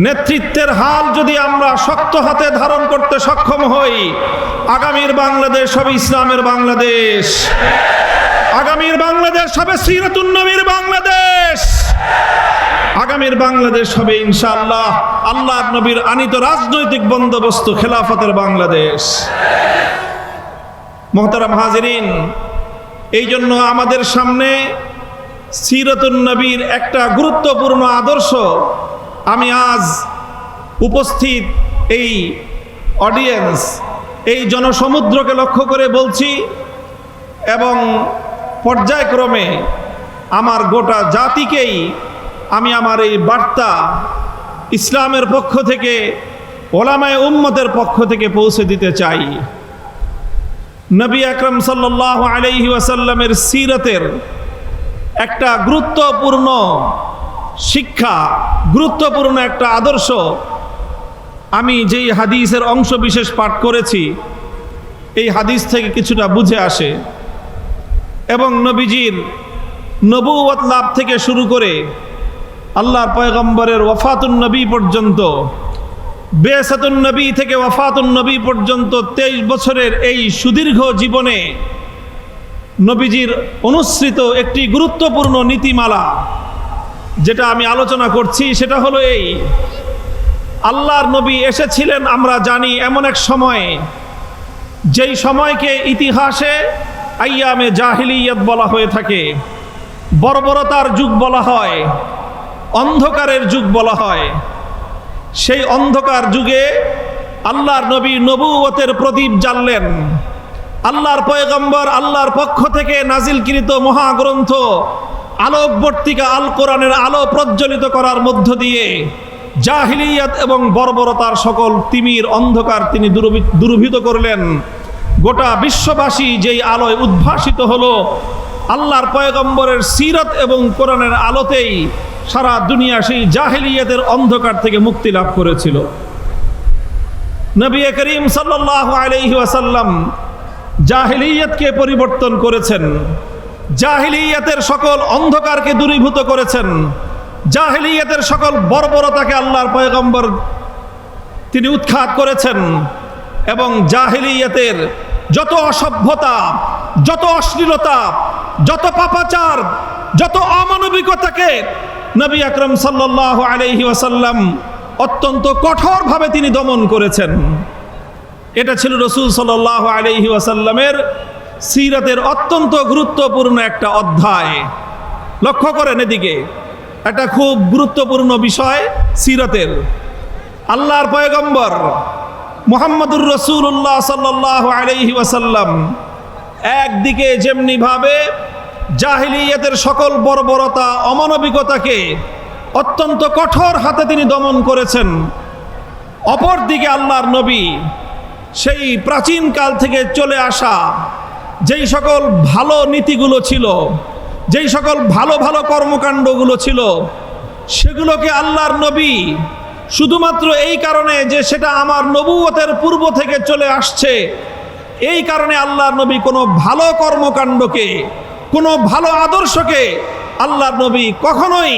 নেতৃত্বের হাল যদি আমরা শক্ত হাতে ধারণ করতে সক্ষম হই, আগামীর বাংলাদেশ সব ইসলামের বাংলাদেশ। আগামীর বাংলাদেশ হবে নবীর বাংলাদেশ। আগামীর বাংলাদেশ হবে ইনশাআল্লাহ আল্লাহ নবীর আনিত রাজনৈতিক বন্দোবস্ত খেলাফতের বাংলাদেশ। মোহতারাম হাজির এই জন্য আমাদের সামনে সিরাতুন নবীর একটা গুরুত্বপূর্ণ আদর্শ আমি আজ উপস্থিত এই অডিয়েন্স এই জনসমুদ্রকে লক্ষ্য করে বলছি এবং পর্যায়ক্রমে আমার গোটা জাতিকেই আমি আমার এই বার্তা ইসলামের পক্ষ থেকে, ওলামায় উম্মতের পক্ষ থেকে পৌঁছে দিতে চাই। নবী আকরম সাল্লাহ আলাইহি ওয়াসাল্লামের সিরতের একটা গুরুত্বপূর্ণ শিক্ষা, গুরুত্বপূর্ণ একটা আদর্শ। আমি যেই হাদিসের অংশ বিশেষ পাঠ করেছি, এই হাদিস থেকে কিছুটা বুঝে আসে এবং নবীজির নবুয়ত লাভ থেকে শুরু করে আল্লাহর পয়গম্বরের নবী পর্যন্ত, বেসাতুন নবী থেকে নবী পর্যন্ত তেইশ বছরের এই সুদীর্ঘ জীবনে নবীজির অনুসৃত একটি গুরুত্বপূর্ণ নীতিমালা, যেটা আমি আলোচনা করছি, সেটা হলো এই। আল্লাহর নবী এসেছিলেন, আমরা জানি, এমন এক সময়ে, যেই সময়কে ইতিহাসে আইয়ামে জাহিলিয়াত বলা হয়ে থাকে। বর্বরতার যুগ বলা হয়, অন্ধকারের যুগ বলা হয়। সেই অন্ধকার যুগে আল্লাহর নবী নবুয়তের প্রদীপ জ্বাললেন। আল্লাহর পয়গম্বর, আল্লাহর পক্ষ থেকে নাজিলকৃত মহাগ্রন্থ আলোকবর্তিকা আল কোরআনের আলো প্রজ্বলিত করার মধ্য দিয়ে জাহিলিয়াত এবং বর্বরতার সকল তিমির অন্ধকার তিনি দুর্ভিত করলেন। গোটা বিশ্ববাসী যেই আলোয় উদ্ভাসিত হলো, আল্লাহর পয়গম্বরের সিরত এবং কোরআনের আলোতেই সারা দুনিয়া সেই জাহিলিয়াতের অন্ধকার থেকে মুক্তি লাভ করেছিল। নবী করিম সাল্লাহ আলাইহি ওয়াসাল্লাম জাহিলিয়াতকে পরিবর্তন করেছেন, জাহিলিয়াতের সকল অন্ধকারকে দূরীভূত করেছেন, জাহিলিয়াতের সকল বর্বরতাকে আল্লাহর পয়গম্বর তিনি উৎখাত করেছেন এবং জাহিলিয়াতের যত অসভ্যতা, যত অশ্লীলতা, যত পাপাচার, যত অমানবিকতাকে নবী আকরম সাল্লাহ আলহি ওয়াসাল্লাম অত্যন্ত কঠোরভাবে তিনি দমন করেছেন। এটা ছিল রসুল সাল্লাহ আলহি ওয়াসাল্লামের সিরাতের অত্যন্ত গুরুত্বপূর্ণ একটা অধ্যায়। লক্ষ্য করেন এদিকে, একটা খুব গুরুত্বপূর্ণ বিষয় সিরাতের। আল্লাহর পয়গম্বর মোহাম্মদুর রসুল্লাহ সাল্লাহ আলহি ওয়াসাল্লাম একদিকে যেমনিভাবে জাহিলিয়াতের সকল বর্বরতা, অমানবিকতাকে অত্যন্ত কঠোর হাতে তিনি দমন করেছেন, অপরদিকে আল্লাহর নবী সেই প্রাচীন কাল থেকে চলে আসা যেই সকল ভালো নীতিগুলো ছিল, যেই সকল ভালো ভালো কর্মকাণ্ডগুলো ছিল, সেগুলোকে আল্লাহর নবী শুধুমাত্র এই কারণে যে সেটা আমার নবুয়তের পূর্ব থেকে চলে আসছে, এই কারণে আল্লাহর নবী কোনো ভালো কর্মকাণ্ডকে, কোনো ভালো আদর্শকে আল্লাহর নবী কখনোই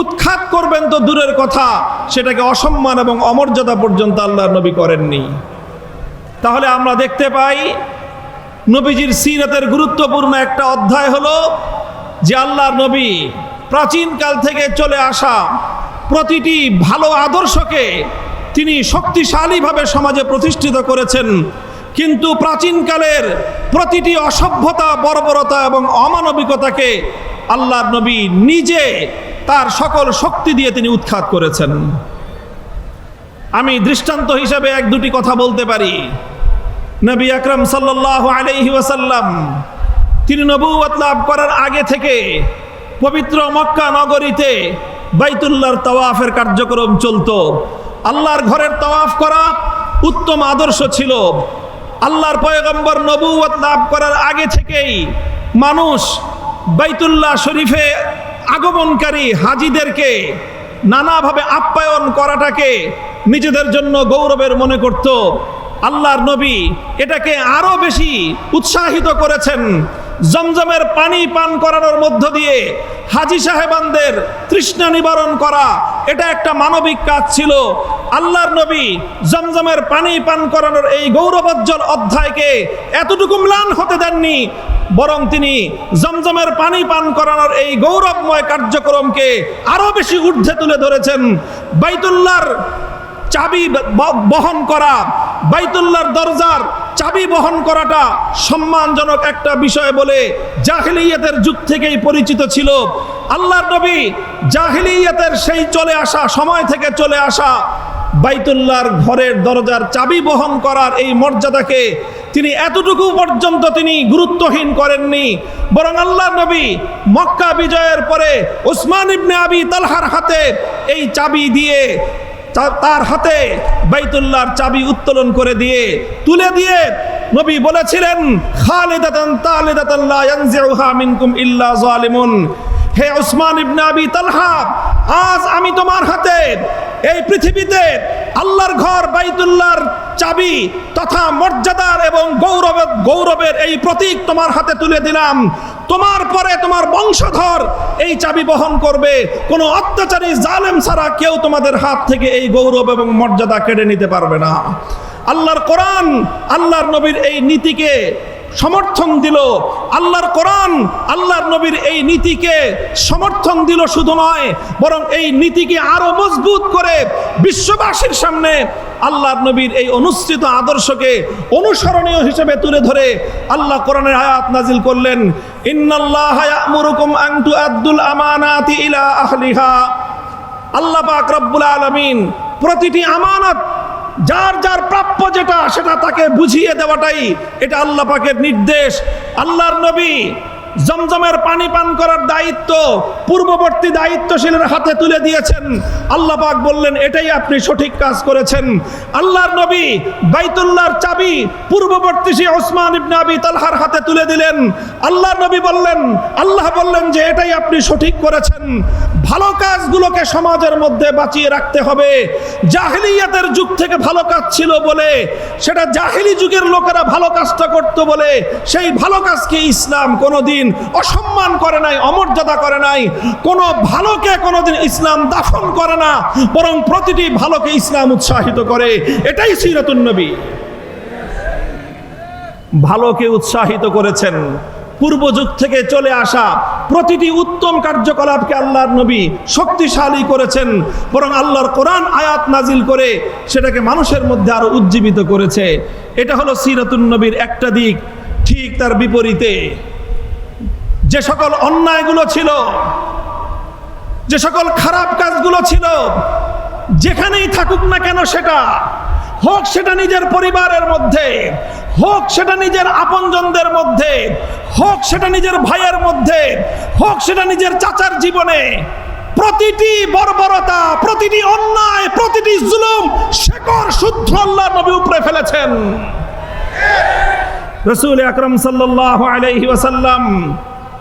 উৎখাত করবেন তো দূরের কথা, সেটাকে অসম্মান এবং অমর্যাদা পর্যন্ত আল্লাহর নবী করেননি। তাহলে আমরা দেখতে পাই নবীজির সিরতের গুরুত্বপূর্ণ একটা অধ্যায় হলো যে আল্লাহর নবী প্রাচীনকাল থেকে চলে আসা প্রতিটি ভালো আদর্শকে তিনি শক্তিশালীভাবে সমাজে প্রতিষ্ঠিত করেছেন। কিন্তু প্রাচীনকালের প্রতিটি অসভ্যতা, বর্বরতা এবং অমানবিকতাকে আল্লাহর নবী নিজে তার সকল শক্তি দিয়ে তিনি উৎখাত করেছেন। আমি দৃষ্টান্ত হিসাবে এক দুটি কথা বলতে পারি। নবী আকরম সাল্লাহ আলাইহি ওয়াসাল্লাম, তিনি নবুয়ত লাভ করার আগে থেকে পবিত্র মক্কা নগরীতে বাইতুল্লাহর তাওয়াফের কার্যক্রম চলত। আল্লাহর ঘরের তাওয়াফ করা উত্তম আদর্শ ছিল। আল্লাহর পয়গম্বর নবুয়ত লাভ করার আগে থেকেই মানুষ বাইতুল্লাহ শরীফে আগমনকারী হাজিদেরকে নানাভাবে আপ্যায়ন করাটাকে নিজেদের জন্য গৌরবের মনে করত। আল্লাহর নবী এটাকে আরও বেশি উৎসাহিত করেছেন। জমজমের পানি পান করানোর মধ্য দিয়ে হাজি সাহেবানদের তৃষ্ণা নিবারণ করা, এটা একটা মানবিক কাজ ছিল। আল্লাহর নবী জমজমের পানি পান করানোর এই গৌরবোজ্জ্বল অধ্যায়কে এতটুকু ম্লান হতে দেননি, বরং তিনি জমজমের পানি পান করানোর এই গৌরবময় কার্যক্রমকে আরও বেশি ঊর্ধ্বে তুলে ধরেছেন। বাইতুল্লার চাবি বহন করা বাইতুল্লাহর দরজার চাবি বহন করাটা সম্মানজনক একটা বিষয় বলে জাহিলিয়াতের যুগ থেকেই পরিচিত ছিল। আল্লাহর নবী জাহিলিয়াতের সেই চলে আসা, সময় থেকে চলে আসা বাইতুল্লাহর ঘরের দরজার চাবি বহন করার এই মর্যাদাকে তিনি এতটুকু পর্যন্ত তিনি গুরুত্বহীন করেননি। বরং আল্লাহ নবী মক্কা বিজয়ের পরে উসমান ইবনে আবি তালহার হাতে এই চাবি দিয়ে তার হাতে বাইতুল্লাহর চাবি উত্তোলন করে দিয়ে, তুলে দিয়ে নবী বলেছিলেন, খালিদাতান তালিদাতাল্লা ইয়ানজিউহা মিনকুম ইল্লা জালিমুন। হে উসমান ইবনে আবি তালহা, আজ আমি তোমার হাতে এই পৃথিবীতে আল্লাহর ঘর, বাইতুল্লাহর চাবি তথা মর্যাদার এবং গৌরবের গৌরবের এই প্রতীক তোমার হাতে তুলে দিলাম। তোমার পরে তোমার বংশধর এই চাবি বহন করবে। কোনো অত্যাচারী, জালেম ছাড়া কেউ তোমাদের হাত থেকে এই গৌরব এবং মর্যাদা কেড়ে নিতে পারবে না। আল্লাহর কোরআন, আল্লাহর নবীর এই নীতিকে সমর্থন দিল। আল্লাহর কোরআন, আল্লাহর নবীর এই নীতিকে সমর্থন দিল শুধু নয়, বরং এই নীতিকে আরও মজবুত করে বিশ্ববাসীর সামনে আল্লাহর নবীর এই অনুসৃত আদর্শকে অনুসরণীয় হিসেবে তুলে ধরে আল্লাহ কোরআনের আয়াত নাজিল করলেন, ইন্নাল্লাহ ইয়া'মুরুকুম আন আমানাতি ইলা আহলিহা। আল্লাহ পাক রব্বুল আলামিন প্রতিটি আমানত যার যার প্রাপ্য যেটা সেটা তাকে বুঝিয়ে দেওয়াটাই এটা আল্লাহ পাকের নির্দেশ। আল্লাহর নবী জমজমের পানি পান করার দায়িত্ব, পূর্ববর্তী দায়িত্বশীলের হাতে তুলে দিয়েছেন। আল্লাহ পাক বললেন, এটাই আপনি সঠিক কাজ করেছেন। আল্লাহর নবী বাইতুল্লাহর চাবি পূর্ববর্তী সে ওসমান ইবনে আবি তালহার হাতে তুলে দিলেন। আল্লাহর নবী বললেন, আল্লাহ বললেন যে, এটাই আপনি সঠিক করেছেন। ভালো কাজগুলোকে সমাজের মধ্যে বাঁচিয়ে রাখতে হবে। জাহিলিয়াতের যুগ থেকে ভালো কাজ ছিল বলে, সেটা জাহিলি যুগের লোকেরা ভালো কাজটা করত বলে, সেই ভালো কাজকে ইসলাম কোনোদিন অসম্মান করে নাই, অমর্যাদা করে নাই। কোনো ভালোকে কোনোদিন ইসলাম দাফন করে না, বরং প্রতিটি ভালোকে ইসলাম উৎসাহিত করে। এটাই সিরাতুন নবী। ভালোকে উৎসাহিত করেছেন। পূর্ব যুগ থেকে চলে আসা প্রতিটি উত্তম কার্যকলাপকে আল্লাহর নবী শক্তিশালী করেছেন, বরং আল্লাহর কোরআন আয়াত নাজিল করে সেটাকে মানুষের মধ্যে আরও উজ্জীবিত করেছে। এটা হলো সিরাতুন নবীর একটা দিক, ঠিক তার বিপরীতে। যে সকল অন্যায়গুলো ছিল, যে সকল খারাপ কাজগুলো ছিল, যেখানেই থাকুক না কেন সেটা, হোক সেটা নিজের পরিবারের মধ্যে, হোক সেটা নিজের আপনজনদের মধ্যে, হোক সেটা নিজের ভাইয়ের মধ্যে, হোক সেটা নিজের চাচার জীবনে, প্রতিটি বর্বরতা, প্রতিটি অন্যায়, প্রতিটি জুলুম শেকর শুদ্ধ আল্লাহ নবী উপরে ফেলেছেন। রসুল আকরম সাল্লাহ আলাইহি ওয়াসাল্লাম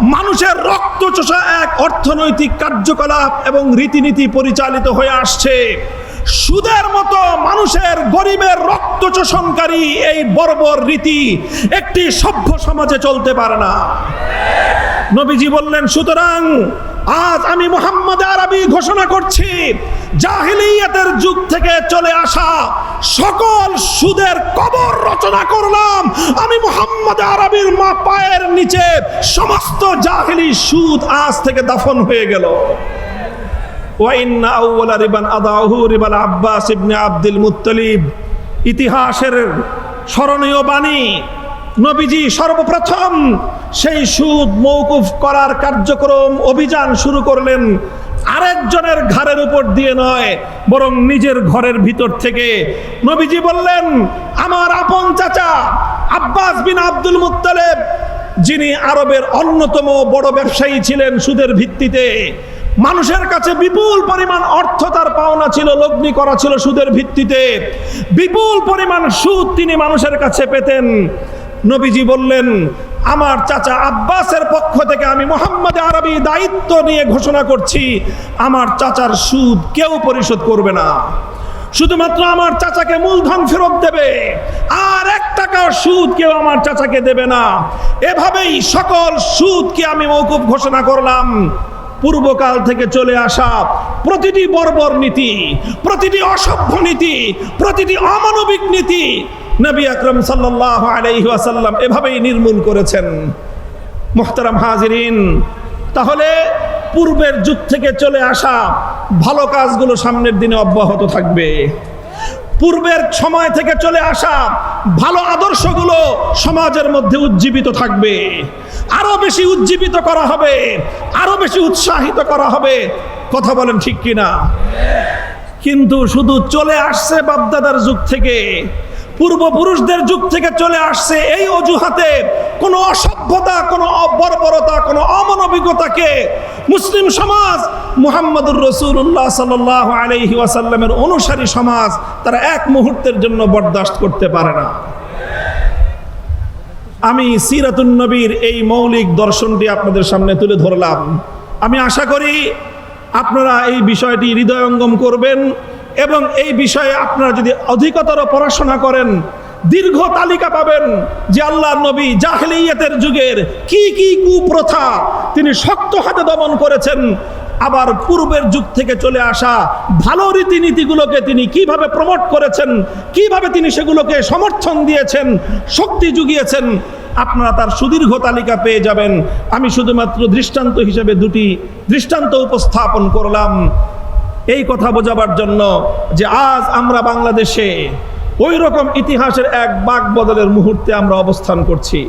মানুষের রক্ত চোষা এক অর্থনৈতিক কার্যকলাপ এবং রীতিনীতি পরিচালিত হয়ে আসছে। সুদের মতো মানুষের গরিবের রক্ত চোষণকারী এই বর্বর রীতি একটি সভ্য সমাজে চলতে পারে না। নবীজি বললেন, সুতরাং আজ আমি মোহাম্মদ আরবি ঘোষণা করছি, জাহিলিয়াতের যুগ থেকে চলে আসা সকল সুদের কবর রচনা করলাম। আমি মোহাম্মদ আরবির মা পায়ের নিচে সমস্ত জাহিলি সুদ আজ থেকে দাফন হয়ে গেল। ওয়াইন আউওয়ালা রিবান আদাহু রিবাল আব্বাস ইবনে আব্দুল মুত্তালিব। ইতিহাসের স্মরণীয় বাণী, নবীজি সর্বপ্রথম সেই সুদ মৌকুফ করার কার্যক্রম, অভিযান শুরু করলেন। আরেকজনের ঘাড়ের উপর দিয়ে নয়, বরং নিজের ঘরের ভিতর থেকে নবীজি বললেন, আমার আপন চাচা আব্বাস বিন আব্দুল মুত্তালেব, যিনি আরবের অন্যতম বড় ব্যবসায়ী ছিলেন সুদের ভিত্তিতে, মানুষের কাছে বিপুল পরিমাণ অর্থ তার পাওনা ছিল, লগ্নি করা ছিল সুদের ভিত্তিতে। বিপুল পরিমাণ সুদ তিনি মানুষের কাছে পেতেন। নবীজি বললেন আমার চাচা আব্বাসের পক্ষ থেকে আমি মোহাম্মদ আরবি দায়িত্ব নিয়ে ঘোষণা করছি, আমার চাচার সুদ কেউ পরিশোধ করবে না। শুধুমাত্র আমার চাচাকে মূলধন ফেরত দেবে, আর এক টাকার সুদ কেউ আমার চাচাকে দেবে না। এভাবেই সকল সুদকে আমি মৌকুব ঘোষণা করলাম। পূর্বকাল থেকে চলে আসা প্রতিটি বর্বর নীতি, প্রতিটি অসভ্য নীতি, প্রতিটি অমানবিক নীতি নবী আকরম সাল্লাহ আলাইহি ওয়াসাল্লাম এভাবেই নির্মূল করেছেন। মোহতারাম হাজিরিন, তাহলে পূর্বের যুগ থেকে চলে আসা ভালো কাজগুলো সামনের দিনে অব্যাহত থাকবে। পূর্বের সময় থেকে চলে আসা ভালো আদর্শগুলো সমাজের মধ্যে উজ্জীবিত থাকবে। আরও বেশি উজ্জীবিত করা হবে, আরও বেশি উৎসাহিত করা হবে। কথা বলেন ঠিক কিনা? কিন্তু শুধু চলে আসছে বাপদাদার যুগ থেকে পূর্বপুরুষদের যুগ থেকে চলে আসছে এই অজুহাতে কোনো অসভ্যতা, কোনো অবর্বরতা, কোনো অমানবিকতাকে মুসলিম সমাজ, মুহাম্মদুর রসুল্লাহ সাল্লাহ আলহি ওয়াসাল্লামের অনুসারী সমাজ, তারা এক মুহূর্তের জন্য বরদাস্ত করতে পারে না। আমি সিরাতুন নবীর এই মৌলিক দর্শনটি আপনাদের সামনে তুলে ধরলাম। আমি আশা করি আপনারা এই বিষয়টি হৃদয়ঙ্গম করবেন। এবং এই বিষয়ে আপনারা যদি অধিকতর পড়াশোনা করেন, দীর্ঘ তালিকা পাবেন যে আল্লাহ নবী জাহলিয়াতের যুগের কি কি কুপ্রথা তিনি শক্ত হাতে দমন করেছেন। আবার পূর্বের যুগ থেকে চলে আসা ভালো রীতিনীতিগুলোকে তিনি কীভাবে প্রমোট করেছেন, কীভাবে তিনি সেগুলোকে সমর্থন দিয়েছেন, শক্তি জুগিয়েছেন, আপনারা তার সুদীর্ঘ তালিকা পেয়ে যাবেন। আমি শুধুমাত্র দৃষ্টান্ত হিসেবে দুটি দৃষ্টান্ত উপস্থাপন করলাম। এই কথা বোঝাবার জন্য যে আজ আমরা বাংলাদেশে ওই রকম ইতিহাসের এক বাক বদলের মুহূর্তে আমরা অবস্থান করছি।